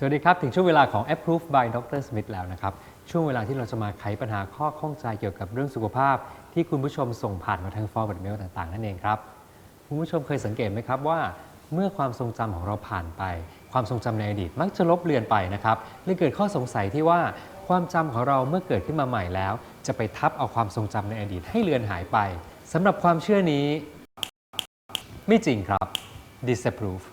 สวัสดีครับ ถึงช่วงเวลาของ Approve by Dr. Smith แล้วนะครับ ช่วงเวลาที่เราจะมาไขปัญหาข้อข้องใจเกี่ยวกับเรื่องสุขภาพ ที่คุณผู้ชมส่งผ่านมาทาง forward mail ต่างๆ นั่นเองครับ คุณผู้ชมเคยสังเกตไหมครับว่า เมื่อความทรงจำของเราผ่านไป ความทรงจำในอดีตมักจะลบเลือนไปนะครับเลยเกิดข้อสงสัยที่ว่าความจำของเราเมื่อเกิดขึ้นมาใหม่แล้ว จะไปทับเอาความทรงจำในอดีตให้เลือนหายไปสำหรับความเชื่อนี้ ไม่จริงครับ disapprove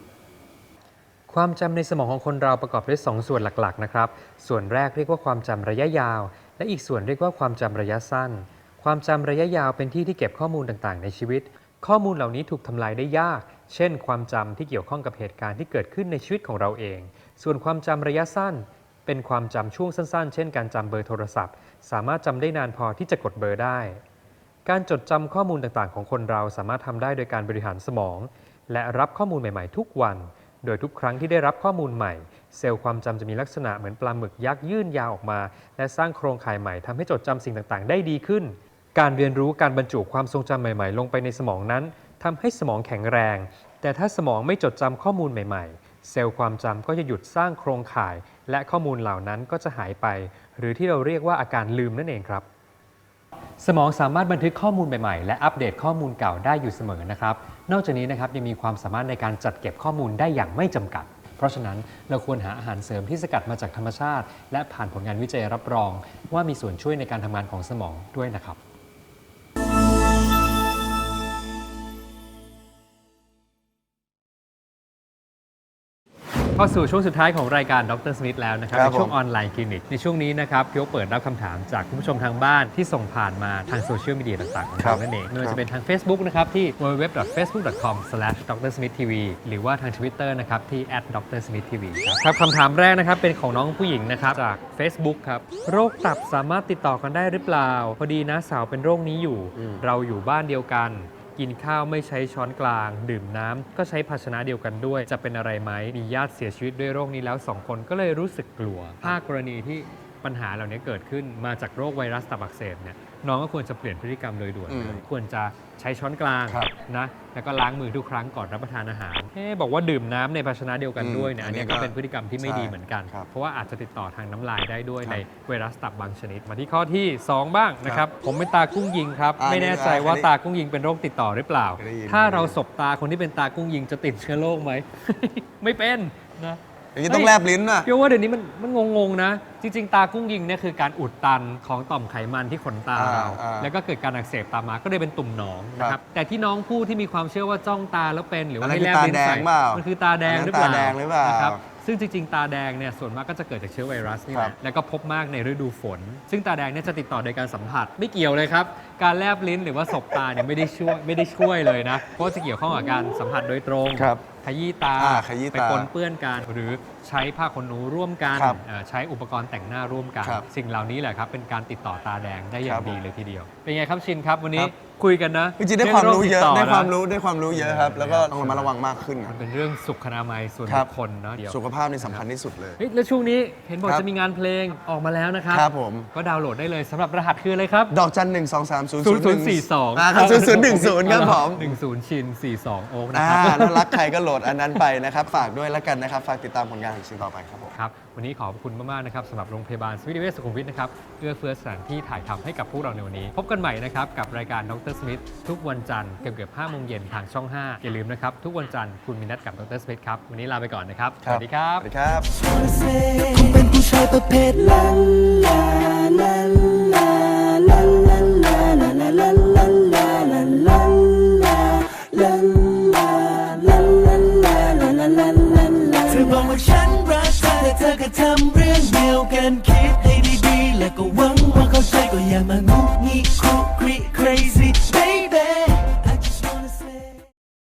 ความจำในสมองของคนเราประกอบด้วย2ส่วนหลักๆนะครับ ส่วนแรกเรียกว่าความจำระยะยาว และอีกส่วนเรียกว่าความจำระยะสั้น ความจำระยะยาวเป็นที่ที่เก็บข้อมูลต่างๆ ในชีวิต ข้อมูลเหล่านี้ถูกทำลายได้ยาก เช่น ความจำที่เกี่ยวข้องกับเหตุการณ์ที่เกิดขึ้นในชีวิตของเราเอง ส่วนความจำระยะสั้น เป็นความจำช่วงสั้น ๆ เช่น การจำเบอร์โทรศัพท์ สามารถจำได้นานพอที่จะกดเบอร์ได้ การจดจำข้อมูลต่างๆ ของคนเราสามารถทำได้โดยการบริหารสมอง และรับข้อมูลใหม่ ๆ ทุกวัน โดยทุกครั้งที่ได้รับข้อมูลใหม่ เซลล์ความจำจะมีลักษณะเหมือนปลาหมึกยักษ์ยื่นยาวออกมา และสร้างโครงข่ายใหม่ทำให้จดจำสิ่งต่างๆ ได้ดีขึ้น การเรียนรู้การบรรจุความทรงจำใหม่ ๆ ลงไปในสมองนั้นทำให้สมองแข็งแรง แต่ถ้าสมองไม่จดจำข้อมูลใหม่ ๆ เซลล์ความจำก็จะหยุดสร้างโครงข่าย และข้อมูลเหล่านั้นก็จะหายไป หรือที่เราเรียกว่าอาการลืมนั่นเองครับ สมองสามารถบันทึกข้อมูลใหม่ๆ และอัปเดตข้อมูลเก่าได้อยู่เสมอนะครับ นอกจากนี้นะครับยังมีความสามารถในการจัดเก็บข้อมูลได้อย่างไม่จำกัด เพราะฉะนั้นเราควรหาอาหารเสริมที่สกัดมาจากธรรมชาติ และผ่านผลงานวิจัยรับรอง ว่ามีส่วนช่วยในการทำงานของสมองด้วยนะครับ เข้าสู่ช่วงสุดท้ายของรายการดรสมิธแล้วนะครับครับในช่วงผม ออนไลน์คลินิก ในช่วงนี้นะครับพี่โอเปิดรับคำถามจากคุณผู้ชมทางบ้านที่ส่งผ่านมาทางโซเชียลมีเดียต่างๆของครัเราบนั่นเองไม่ว่าครัจะบเป็นทาง Facebook นะครับที่ www.facebook.com/drsmithtv หรือว่าทาง Twitter นะครับที่ @drsmithtv ครับครับคำถามแรกนะครับเป็นของน้องผู้หญิงนะครับจาก Facebook ครับโรคตับสามารถติดต่อกันได้หรือเปล่า พอดีนะสาวเป็นโรคนี้อยู่เราอยู่บ้านเดียวกัน กินข้าวไม่ใช้ช้อนกลาง ดื่มน้ำก็ใช้ภาชนะเดียวกันด้วย จะเป็นอะไรไหมมีญาติเสียชีวิตด้วยโรคนี้แล้ว 2 คนก็เลยรู้สึกกลัวถ้ากรณีที่ปัญหาเหล่านี้เกิดขึ้นมาจากโรคไวรัสตับอักเสบเนี่ย น้องก็ควรจะเปลี่ยนพฤติกรรมโดยด่วนอืมเลยควรจะใช้ช้อนกลางครับนะแล้วก็ล้างมือทุกครั้งก่อนรับประทานอาหารเอ๊ะบอกว่าดื่มน้ำในภาชนะเดียวกันอืมด้วยเนี่ยอันเนี้ยอันนี้ก็ก็เป็นพฤติกรรมที่ไม่ใช่ดีเหมือนกัน ครับเพราะว่าอาจจะติดต่อทางน้ำลายได้ด้วยครับในไวรัสตับบางชนิด มาที่ข้อที่2บ้างนะครับผมเป็นตากุ้งยิงครับอ่าไม่แน่นี่ใจว่าอันนี้ตากุ้งยิงเป็นโรคติดต่อหรือเปล่า เคยได้ยิน ถ้าเราสบตาคนที่เป็นตากุ้งยิงจะติดเชื้อโรคไหม ไม่เป็นนะ อย่างนี้ต้องแลบลิ้นน่ะเพียวว่าเดี๋ยวนี้มันมันงงๆนะ จริง ๆ ตากุ้งยิงเนี่ยคือการอุดตันของต่อมไขมันที่ขนตาอ่าเราอ่าแล้วก็เกิดการอักเสบตามมา ก็เลยเป็นตุ่มหนองนะคครัรับบแต่ที่น้องพูดที่มีความเชื่อว่าจ้องตาแล้วเป็นหรือว่าอันนั้ให้นแลบลิ้นคือตาแดใส่งเปล่ามันคือตาแดงอันนั้นหรือเปล่าตาแดงหรือเปล่านะครับ ซึ่งจริง ๆ ตาแดงเนี่ยส่วนมากก็จะเกิดจากเชื้อไวรัสนี่แหครัละ บ แล้วก็พบมากในฤดูฝน ซึ่งตาแดงเนี่ยจะติดต่อโดยการสัมผัส ไม่เกี่ยวเลยครับ การแลบลิ้นหรือว่าสบตาเนี่ยไม่ได้ช่วยไม่ได้ช่วยเลยนะ เพราะจะเกี่ยวข้องกับการสัมผัสโดยตรง ครับ ขยี้ตาอ่าขยี้ตาไปปนเปื้อนกันหรือใช้ผ้าขนหนูร่วมกันครับเอ่อใช้อุปกรณ์แต่งหน้าร่วมกัน ครับสิ่งเหล่านี้แหละครับเป็นการติดต่อตาแดงได้อย่าครังบดีเลยทีเดียว เป็นไงครับชินครับวันนี้ครับ คุยกันนะจริงๆได้ความรู้เยอะงโติได้ต่ความนะรู้ได้ความรู้เยอะครับ แล้วก็ต้องระมัดระวังมากขึ้นมันเป็นเรื่องสุขอนามัยส่วนครับุบคคลเนาะเดี๋ยว สุขภาพนี่สำคัญที่สุดเลย เฮ้ยแล้วช่วงนี้เห็นบอกครับจะมีงานเพลงออกมาแล้วนะครับครับผม ก็ดาวน์โหลดได้เลยสำหรับรหัสคืออะไรครับ ดอกจันหนึ่งสองสามศูนย์ศูนย์หนึ่ง0042อ่าครับศูนย์ศูนย์หนึ่งศูนย์ครับผม 10 ชิน 42 โอ๊กนะอ่าครับ แล้วรักใครก็โหลดอันนั้นไปนะครับ ฝากด้วยแล้วกันนะครับ ฝากติดตามผลงานของชิงต่อไปครับผม ครับ วันนี้ขอบคุณมากๆนะครับสำหรับโรงพยาบาลสมิติเวชสุขุมวิทนะครับเอื้อเฟื้อสถานที่ถ่ายทำให้กับพวกเราในวันนี้ พบกันใหม่นะครับกับรายการดรสมิธทุกวันจันทร์เกือบเกือบ5โมงเย็นทางช่อง 5 อย่าลืมนะครับทุกวันจันทร์คุณมีนัดกับดรสมิธครับวันนี้ลาไปก่อนนะครับสวัสดีครับสวัสดีครับ คงเป็นผู้ชายประเภทลันลาลันลา กันคิดให้ดีๆ แล้วก็หวังว่าเข้าใจก็อย่ามางุกงี้คุ